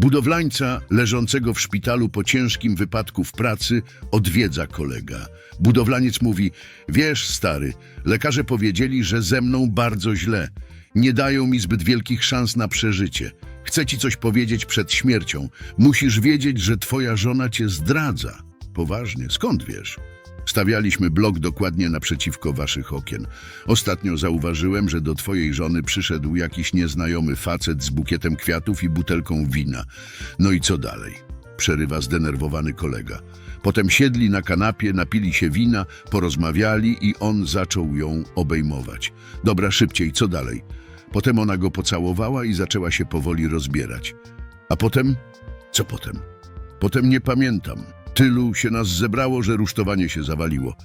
Budowlańca leżącego w szpitalu po ciężkim wypadku w pracy odwiedza kolega. Budowlaniec mówi: Wiesz, stary, lekarze powiedzieli, że ze mną bardzo źle. Nie dają mi zbyt wielkich szans na przeżycie. Chcę ci coś powiedzieć przed śmiercią. Musisz wiedzieć, że twoja żona cię zdradza. Poważnie, skąd wiesz? Stawialiśmy blok dokładnie naprzeciwko waszych okien. Ostatnio zauważyłem, że do twojej żony przyszedł jakiś nieznajomy facet z bukietem kwiatów i butelką wina. No i co dalej? Przerywa zdenerwowany kolega. Potem siedli na kanapie, napili się wina, porozmawiali i on zaczął ją obejmować. Dobra, szybciej, co dalej? Potem ona go pocałowała i zaczęła się powoli rozbierać. A potem? Co potem? Potem nie pamiętam. Tylu się nas zebrało, że rusztowanie się zawaliło.